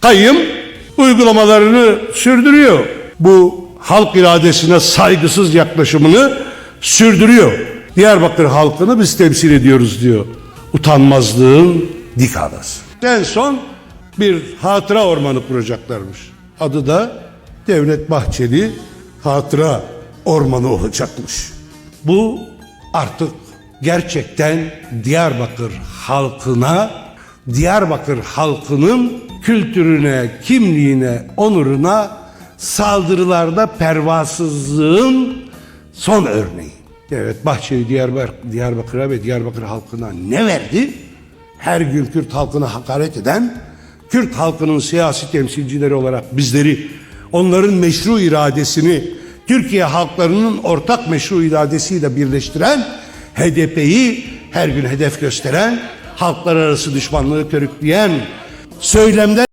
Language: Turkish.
kayyım uygulamalarını sürdürüyor. Bu halk iradesine saygısız yaklaşımını sürdürüyor. Diyarbakır halkını biz temsil ediyoruz diyor. Utanmazlığın dik adası. En son bir hatıra ormanı kuracaklarmış. Adı da Devlet Bahçeli Hatıra Ormanı olacakmış. Bu artık gerçekten Diyarbakır halkına, Diyarbakır halkının kültürüne, kimliğine, onuruna saldırılarda pervasızlığın son örneği. Evet Bahçeli Diyarbakır, Diyarbakır'a ve Diyarbakır halkına ne verdi? Her gün Kürt halkına hakaret eden, Kürt halkının siyasi temsilcileri olarak bizleri, onların meşru iradesini Türkiye halklarının ortak meşru iradesiyle birleştiren, HDP'yi her gün hedef gösteren, halklar arası düşmanlığı körükleyen söylemler